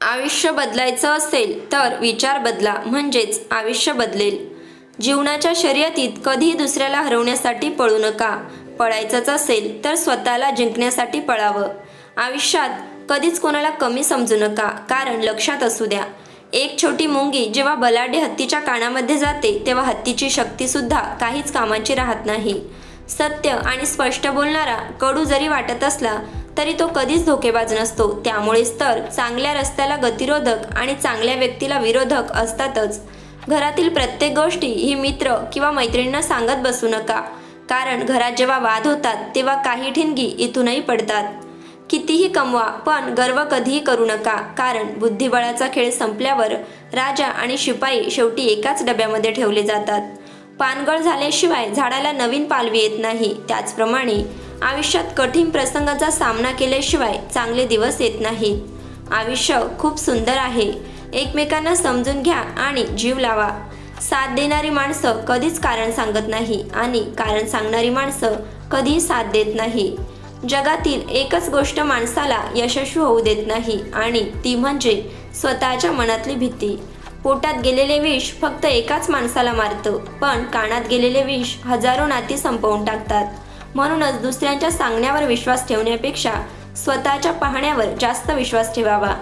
आयुष्य बदलायचं असेल तर विचार बदला म्हणजेच आयुष्य बदलेल. जीवनाच्या शर्यतीत कधीही दुसऱ्याला हरवण्यासाठी पळू नका. पळायचंच असेल तर स्वतःला जिंकण्यासाठी पळावं. आयुष्यात कधीच कोणाला कमी समजू नका कारण लक्षात असू द्या. एक छोटी मुंगी जेव्हा बलाढ्य हत्तीच्या कानामध्ये जाते तेव्हा हत्तीची शक्तीसुद्धा काहीच कामाची राहत नाही. सत्य आणि स्पष्ट बोलणारा कडू जरी वाटत असला तरी तो कधीच धोकेबाज नसतो. त्यामुळेच तर चांगल्या रस्त्याला गतिरोधक आणि चांगल्या व्यक्तीला विरोधक असतातच. घरातील प्रत्येक गोष्टी ही मित्र किंवा मैत्रिणींना सांगत बसू नका. कारण घरात जेव्हा वाद होतात तेव्हा काही ठिणगी इथूनही पडतात. कितीही कमवा पण गर्व कधीही करू नका. कारण बुद्धिबळाचा खेळ संपल्यावर राजा आणि शिपाई शेवटी एकाच डब्यामध्ये ठेवले जातात. पानगळ झाल्याशिवाय झाडाला नवीन पालवी येत नाही. त्याचप्रमाणे आयुष्यात कठीण प्रसंगाचा सामना केल्याशिवाय चांगले दिवस येत नाहीत आयुष्य खूप सुंदर आहे. एकमेकांना समजून घ्या आणि जीव लावा. साथ देणारी माणसं कधीच कारण सांगत नाही आणि कारण सांगणारी माणसं कधीही साथ देत नाही. जगातील एकच गोष्ट माणसाला यशस्वी होऊ देत नाही आणि ती म्हणजे स्वतःच्या मनातली भीती. पोटात गेलेले विष फक्त एकाच माणसाला मारतं पण कानात गेलेले विष हजारो नाती संपवून टाकतात. म्हणूनच दुसऱ्यांच्या सांगण्यावर विश्वास ठेवण्यापेक्षा स्वतःच्या पाहण्यावर जास्त विश्वास ठेवावा.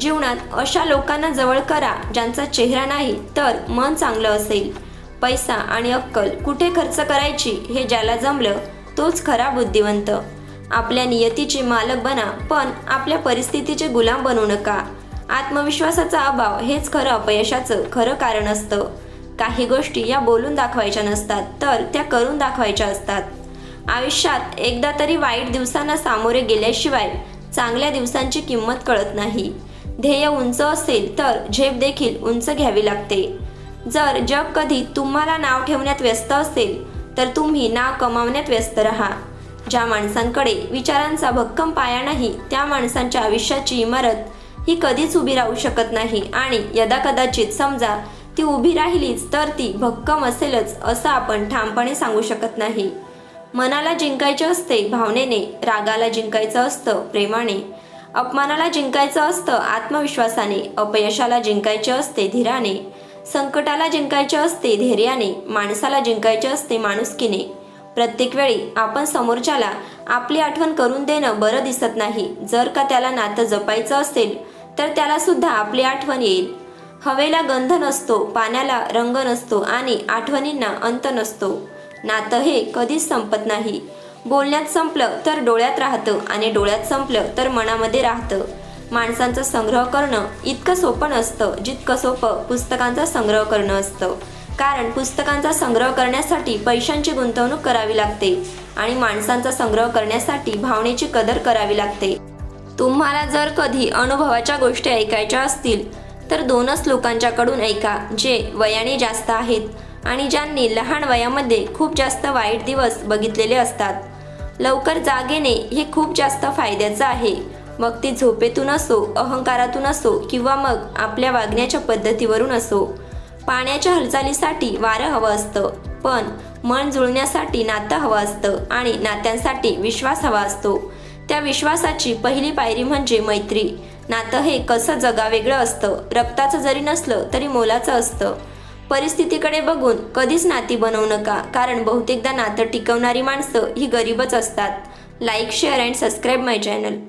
जीवनात अशा लोकांना जवळ करा ज्यांचा चेहरा नाही तर मन चांगलं असेल. पैसा आणि अक्कल कुठे खर्च करायची हे ज्याला जमलं तोच खरा बुद्धिवंत. आपल्या नियतीचे मालक बना पण आपल्या परिस्थितीचे गुलाम बनू नका. आत्मविश्वासाचा अभाव हेच खरं अपयशाचं खरं कारण असतं. काही गोष्टी या बोलून दाखवायच्या नसतात तर त्या करून दाखवायच्या असतात. आयुष्यात एकदा तरी वाईट दिवसांना सामोरे गेल्याशिवाय चांगल्या दिवसांची किंमत कळत नाही. ध्येय उंच असेल तर झेप देखील उंच घ्यावी लागते. जर जग कधी तुम्हाला नाव ठेवण्यात व्यस्त असेल तर तुम्ही नाव कमावण्यात व्यस्त राहा. ज्या माणसांकडे विचारांचा भक्कम पाया नाही त्या माणसांच्या आयुष्याची इमारत ही कधीच उभी राहू शकत नाही आणि यदा कदाचित समजा ती उभी राहिलीच तर ती भक्कम असेलच असं आपण ठामपणे सांगू शकत नाही. मनाला जिंकायचे असते भावनेने रागाला जिंकायचं असतं प्रेमाने. अपमानाला जिंकायचं असतं आत्मविश्वासाने. अपयशाला जिंकायचे असते धीराने. संकटाला जिंकायचे असते धैर्याने. माणसाला जिंकायचे असते माणुसकीने. प्रत्येक वेळी आपण समोरच्याला आपली आठवण करून देणं बरं दिसत नाही. जर का त्याला नातं जपायचं असेल तर त्याला सुद्धा आपली आठवण येईल. हवेला गंध नसतो पाण्याला रंग नसतो आणि आठवणींना अंत नसतो. नातं हे कधीच संपत नाही. बोलण्यात संपलं तर डोळ्यात राहतं आणि डोळ्यात संपलं तर मनामध्ये राहतं. माणसांचा संग्रह करणं इतकं सोपं नसतं जितकं सोपं पुस्तकांचा संग्रह करणं असतं. कारण पुस्तकांचा संग्रह करण्यासाठी पैशांची गुंतवणूक करावी लागते आणि माणसांचा संग्रह करण्यासाठी भावनेची कदर करावी लागते. तुम्हाला जर कधी अनुभवाच्या गोष्टी ऐकायच्या असतील तर दोनच लोकांच्याकडून ऐका जे वयाने जास्त आहेत. आणि ज्यांनी लहान वयामध्ये खूप जास्त वाईट दिवस बघितलेले असतात. लवकर जागेने हे खूप जास्त फायद्याचं आहे. मग ती झोपेतून असो अहंकारातून असो किंवा मग आपल्या वागण्याच्या पद्धतीवरून असो. पाण्याच्या हालचालीसाठी वारं हवं असतं पण मन जुळण्यासाठी नातं हवं असतं आणि नात्यांसाठी विश्वास हवा असतो. त्या विश्वासाची पहिली पायरी म्हणजे मैत्री. नातं हे कसं जगावेगळं असतं रक्ताचं जरी नसलं तरी मोलाचं असतं. परिस्थितीकडे बघून कधीच नाती बनवू नका कारण बहुतेकदा नातं टिकवणारी माणसं ही गरीबच असतात. Like share and subscribe my channel.